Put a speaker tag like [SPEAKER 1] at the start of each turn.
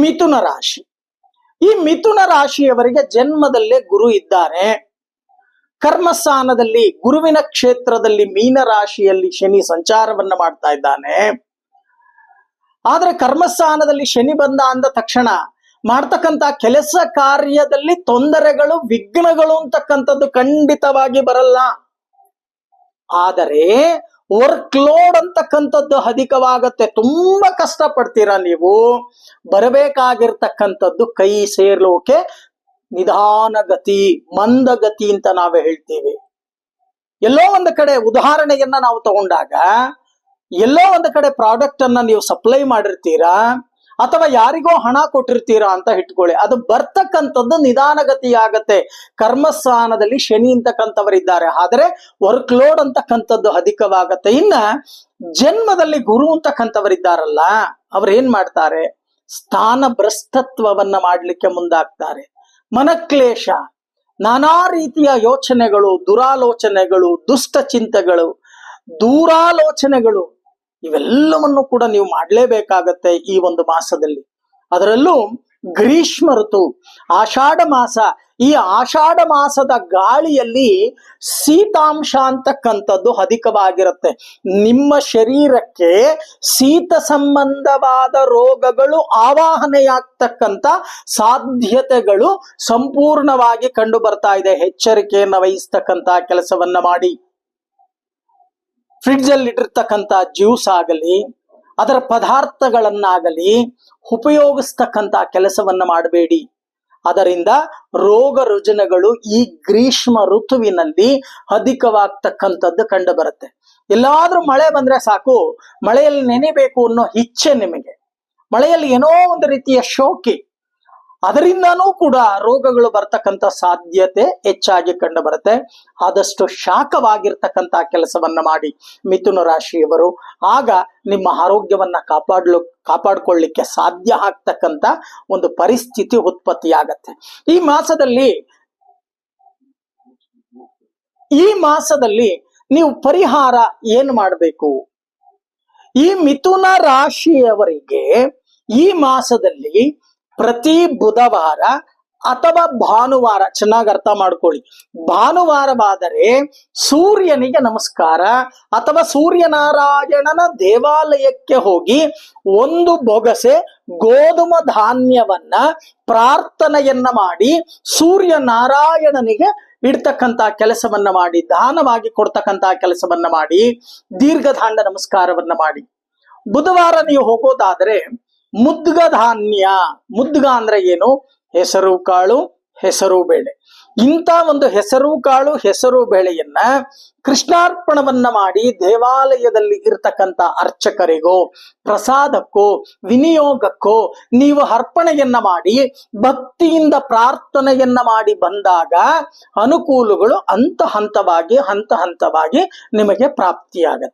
[SPEAKER 1] ಮಿಥುನ ರಾಶಿ. ಈ ಮಿಥುನ ರಾಶಿಯವರಿಗೆ ಜನ್ಮದಲ್ಲೇ ಗುರು ಇದ್ದಾರೆ. ಕರ್ಮಸ್ಥಾನದಲ್ಲಿ, ಗುರುವಿನ ಕ್ಷೇತ್ರದಲ್ಲಿ ಮೀನ ರಾಶಿಯಲ್ಲಿ ಶನಿ ಸಂಚಾರವನ್ನ ಮಾಡ್ತಾ ಇದ್ದಾನೆ. ಆದ್ರೆ ಕರ್ಮಸ್ಥಾನದಲ್ಲಿ ಶನಿ ಬಂದ ಅಂದ ತಕ್ಷಣ ಮಾಡ್ತಕ್ಕಂತ ಕೆಲಸ ಕಾರ್ಯದಲ್ಲಿ ತೊಂದರೆಗಳು, ವಿಘ್ನಗಳು ಅಂತಕ್ಕಂಥದ್ದು ಖಂಡಿತವಾಗಿ ಬರಲ್ಲ. ಆದರೆ ವರ್ಕ್ ಲೋಡ್ ಅಂತಕ್ಕಂಥದ್ದು ಅಧಿಕವಾಗತ್ತೆ. ತುಂಬಾ ಕಷ್ಟ ಪಡ್ತೀರಾ ನೀವು? ಬರಬೇಕಾಗಿರ್ತಕ್ಕಂಥದ್ದು ಕೈ ಸೇರ್ಲೋಕೆ ನಿಧಾನಗತಿ, ಮಂದಗತಿ ಅಂತ ನಾವು ಹೇಳ್ತೀವಿ. ಎಲ್ಲೋ ಒಂದು ಕಡೆ ಉದಾಹರಣೆಯನ್ನ ನಾವು ತಗೊಂಡಾಗ ಎಲ್ಲೋ ಒಂದು ಕಡೆ ಪ್ರಾಡಕ್ಟ್ ಅನ್ನ ನೀವು ಸಪ್ಲೈ ಮಾಡಿರ್ತೀರಾ? ಅಥವಾ ಯಾರಿಗೋ ಹಣ ಕೊಟ್ಟಿರ್ತೀರಾ ಅಂತ ಇಟ್ಕೊಳ್ಳಿ. ಅದು ಬರ್ತಕ್ಕಂಥದ್ದು ನಿಧಾನಗತಿಯಾಗತ್ತೆ. ಕರ್ಮಸ್ಥಾನದಲ್ಲಿ ಶನಿ ಅಂತಕ್ಕಂಥವರಿದ್ದಾರೆ ಆದರೆ ವರ್ಕ್ ಲೋಡ್ ಅಂತಕ್ಕಂಥದ್ದು ಅಧಿಕವಾಗತ್ತೆ. ಇನ್ನ ಜನ್ಮದಲ್ಲಿ ಗುರು ಅಂತಕ್ಕಂಥವರಿದ್ದಾರಲ್ಲ ಅವ್ರೇನ್ ಮಾಡ್ತಾರೆ? ಸ್ಥಾನ ಭ್ರಷ್ಟತ್ವವನ್ನ ಮಾಡ್ಲಿಕ್ಕೆ ಮುಂದಾಗ್ತಾರೆ. ಮನಕ್ಲೇಶ, ನಾನಾ ರೀತಿಯ ಯೋಚನೆಗಳು, ದುರಾಲೋಚನೆಗಳು, ದುಷ್ಟ ಚಿಂತೆಗಳು, ದೂರಾಲೋಚನೆಗಳು ಇವೆಲ್ಲವನ್ನು ಕೂಡ ನೀವು ಮಾಡಲೇಬೇಕಾಗತ್ತೆ ಈ ಒಂದು ಮಾಸದಲ್ಲಿ. ಅದರಲ್ಲೂ ಗ್ರೀಷ್ಮ ಋತು, ಆಷಾಢ ಮಾಸ. ಈ ಆಷಾಢ ಮಾಸದ ಗಾಳಿಯಲ್ಲಿ ಶೀತಾಂಶ ಅಂತಕ್ಕಂಥದ್ದು ಅಧಿಕವಾಗಿರುತ್ತೆ. ನಿಮ್ಮ ಶರೀರಕ್ಕೆ ಶೀತ ಸಂಬಂಧವಾದ ರೋಗಗಳು ಆವಾಹನೆಯಾಗ್ತಕ್ಕಂಥ ಸಾಧ್ಯತೆಗಳು ಸಂಪೂರ್ಣವಾಗಿ ಕಂಡು ಬರ್ತಾ ಇದೆ. ಎಚ್ಚರಿಕೆಯನ್ನು ವಹಿಸ್ತಕ್ಕಂಥ ಕೆಲಸವನ್ನ ಮಾಡಿ. ಫ್ರಿಡ್ಜ್ ಅಲ್ಲಿ ಇಟ್ಟಿರ್ತಕ್ಕಂಥ ಜ್ಯೂಸ್ ಆಗಲಿ, ಅದರ ಪದಾರ್ಥಗಳನ್ನಾಗಲಿ ಉಪಯೋಗಿಸ್ತಕ್ಕಂಥ ಕೆಲಸವನ್ನ ಮಾಡಬೇಡಿ. ಅದರಿಂದ ರೋಗ ರುಜಿನಗಳು ಈ ಗ್ರೀಷ್ಮ ಋತುವಿನಲ್ಲಿ ಅಧಿಕವಾಗ್ತಕ್ಕಂಥದ್ದು ಕಂಡು ಬರುತ್ತೆ ಎಲ್ಲಾದ್ರೂ ಮಳೆ ಬಂದ್ರೆ ಸಾಕು, ಮಳೆಯಲ್ಲಿ ನೆನೆಬೇಕು ಅನ್ನೋ ಇಚ್ಛೆ ನಿಮಗೆ. ಮಳೆಯಲ್ಲಿ ಏನೋ ಒಂದು ರೀತಿಯ ಶೋಕಿ ಅದರಿಂದನೂ ಕೂಡ ರೋಗಗಳು ಬರ್ತಕ್ಕಂಥ ಸಾಧ್ಯತೆ ಹೆಚ್ಚಾಗಿ ಕಂಡು ಬರುತ್ತೆ. ಆದಷ್ಟು ಶಾಖವಾಗಿರ್ತಕ್ಕಂಥ ಕೆಲಸವನ್ನ ಮಾಡಿ ಮಿಥುನ ರಾಶಿಯವರು, ಆಗ ನಿಮ್ಮ ಆರೋಗ್ಯವನ್ನ ಕಾಪಾಡ್ಲು, ಕಾಪಾಡ್ಕೊಳ್ಳಿಕ್ಕೆ ಸಾಧ್ಯ ಆಗ್ತಕ್ಕಂಥ ಒಂದು ಪರಿಸ್ಥಿತಿ ಉತ್ಪತ್ತಿಯಾಗತ್ತೆ. ಈ ಮಾಸದಲ್ಲಿ ಈ ಮಾಸದಲ್ಲಿ ನೀವು ಪರಿಹಾರ ಏನು ಮಾಡಬೇಕು? ಈ ಮಿಥುನ ರಾಶಿಯವರಿಗೆ ಈ ಮಾಸದಲ್ಲಿ ಪ್ರತಿ ಬುಧವಾರ ಅಥವಾ ಭಾನುವಾರ, ಚೆನ್ನಾಗಿ ಅರ್ಥ ಮಾಡ್ಕೊಳ್ಳಿ. ಭಾನುವಾರವಾದರೆ ಸೂರ್ಯನಿಗೆ ನಮಸ್ಕಾರ ಅಥವಾ ಸೂರ್ಯನಾರಾಯಣನ ದೇವಾಲಯಕ್ಕೆ ಹೋಗಿ ಒಂದು ಬೊಗಸೆ ಗೋಧುಮ ಧಾನ್ಯವನ್ನ ಪ್ರಾರ್ಥನೆಯನ್ನ ಮಾಡಿ ಸೂರ್ಯನಾರಾಯಣನಿಗೆ ಇಡ್ತಕ್ಕಂತ ಕೆಲಸವನ್ನ ಮಾಡಿ, ದಾನವಾಗಿ ಕೊಡ್ತಕ್ಕಂತ ಕೆಲಸವನ್ನ ಮಾಡಿ, ದೀರ್ಘದಾಂಡ ನಮಸ್ಕಾರವನ್ನ ಮಾಡಿ. ಬುಧವಾರ ನೀವು ಹೋಗೋದಾದ್ರೆ ಮುದ್ಗ ಧಾನ್ಯ ಮುದ್ಗ ಅಂದ್ರೆ ಏನು? ಹೆಸರು ಕಾಳು, ಹೆಸರು ಬೇಳೆ. ಇಂಥ ಒಂದು ಹೆಸರು ಕಾಳು, ಹೆಸರು ಬೇಳೆಯನ್ನ ಕೃಷ್ಣಾರ್ಪಣವನ್ನ ಮಾಡಿ ದೇವಾಲಯದಲ್ಲಿ ಇರ್ತಕ್ಕಂತ ಅರ್ಚಕರಿಗೋ, ಪ್ರಸಾದಕ್ಕೋ, ವಿನಿಯೋಗಕ್ಕೋ ನೀವು ಅರ್ಪಣೆಯನ್ನ ಮಾಡಿ, ಭಕ್ತಿಯಿಂದ ಪ್ರಾರ್ಥನೆಯನ್ನ ಮಾಡಿ ಬಂದಾಗ ಅನುಕೂಲಗಳು ಹಂತ ಹಂತವಾಗಿ ಹಂತ ಹಂತವಾಗಿ ನಿಮಗೆ ಪ್ರಾಪ್ತಿಯಾಗತ್ತೆ.